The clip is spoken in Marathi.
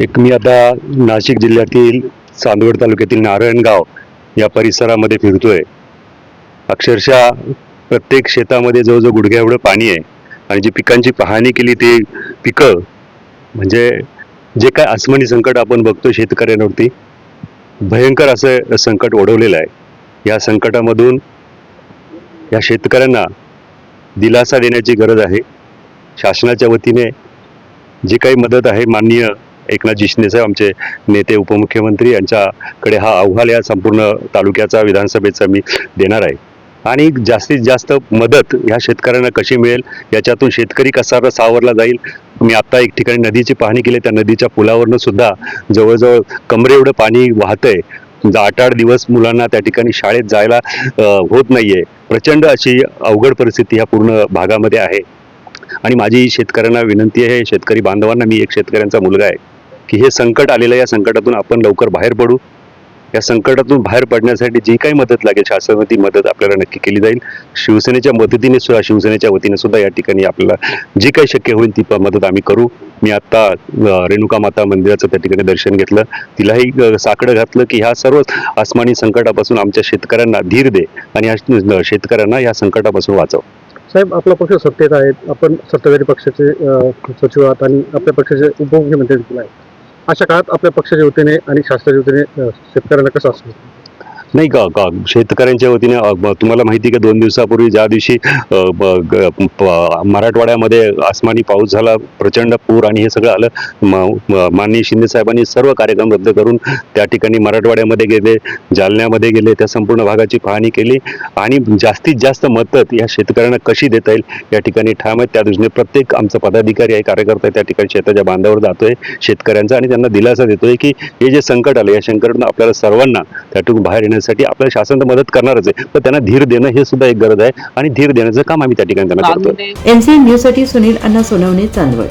एक मी आता नाशिक जिल्ह्यातील चांदवड तालुक्यातील नारायणगाव या परिसरामध्ये फिरतोय. अक्षरशः प्रत्येक शेतामध्ये जवळजवळ गुडघ्या एवढं पाणी आहे आणि जी पिकांची पाहणी केली ते पिकं म्हणजे जे काय आसमानी संकट आपण बघतो शेतकऱ्यांवरती भयंकर असं संकट ओढवलेलं आहे. या संकटामधून या शेतकऱ्यांना दिलासा देण्याची गरज आहे. शासनाच्या वतीने जी काही मदत आहे माननीय एकनाथ जिशनेसाहेब आमचे नेते उपमुख्यमंत्री यांच्याकडे हा अहवाल या संपूर्ण तालुक्याचा विधानसभेचा मी देणार आहे. आणि जास्तीत जास्त मदत ह्या शेतकऱ्यांना कशी मिळेल याच्यातून शेतकरी कसा सावरला जाईल? मी आत्ता एक ठिकाणी नदीची पाहणी केली त्या नदीच्या पुलावरनं सुद्धा जवळजवळ कमरे एवढं पाणी वाहतंय. आठ आठ दिवस मुलांना त्या ठिकाणी शाळेत जायला होत नाहीये. प्रचंड अशी अवघड परिस्थिती ह्या पूर्ण भागामध्ये आहे. आणि माझी शेतकऱ्यांना विनंती आहे शेतकरी बांधवांना मी एक शेतकऱ्यांचा मुलगा आहे. की हे संकट आलेलं या संकटातून आपण लवकर बाहेर पडू. या संकटातून बाहेर पडण्यासाठी जी काही मदत लागेल शासनाने ती मदत आपल्याला नक्की केली जाईल. शिवसेनेच्या मदतीने सुद्धा शिवसेनेच्या वतीने सुद्धा या ठिकाणी आपल्याला जी काही शक्य होईल ती प- मदत आम्ही करू. मी आत्ता रेणुका माता मंदिराचं त्या ठिकाणी दर्शन घेतलं. तिलाही साकडं घातलं की ह्या सर्व आसमानी संकटापासून आमच्या शेतकऱ्यांना धीर दे आणि ह्या शेतकऱ्यांना या संकटापासून वाचव. साहेब आपला पक्ष सत्तेत आहे. आपण सत्ताधारी पक्षाचे सचिव आहात आणि आपल्या पक्षाचे उपमुख्यमंत्री देखील आहेत. अशा काळात आपल्या पक्षाच्या वतीने आणि शासनाच्या वतीने शेतकऱ्यांना कसं असतं? नाही का का शेतकऱ्यांच्या वतीने अ, तुम्हाला माहिती आहे का दोन दिवसापूर्वी ज्या दिवशी अ, ब- ग- प- मराठवाड्यामध्ये आसमानी पाऊस झाला प्रचंड पूर आणि हे सगळं आलं म- म- माननीय शिंदे साहेबांनी सर्व कार्यक्रम रद्द करून त्या ठिकाणी मराठवाड्यामध्ये गेले जालन्यामध्ये गेले त्या संपूर्ण भागाची पाहणी केली आणि जास्तीत जास्त मदत या शेतकऱ्यांना कशी देता येईल या ठिकाणी ठाम आहेत. त्या दृष्टीने प्रत्येक आमचा पदाधिकारी आहे कार्यकर्ता आहे त्या ठिकाणी शेताच्या बांधावर जातोय शेतकऱ्यांचा आणि त्यांना दिलासा देतोय की हे जे संकट आलं या संकटातून आपल्याला सर्वांना त्यातून बाहेर येण्यासाठी आपल्याला शासन तर मदत करणारच आहे. पण त्यांना धीर देणं हे सुद्धा एक गरज आहे आणि धीर देण्याचं काम आम्ही त्या ठिकाणी त्यांना करतो एमसीएन न्यूजसाठी सुनील अण्णा सोनवणे चांदवड.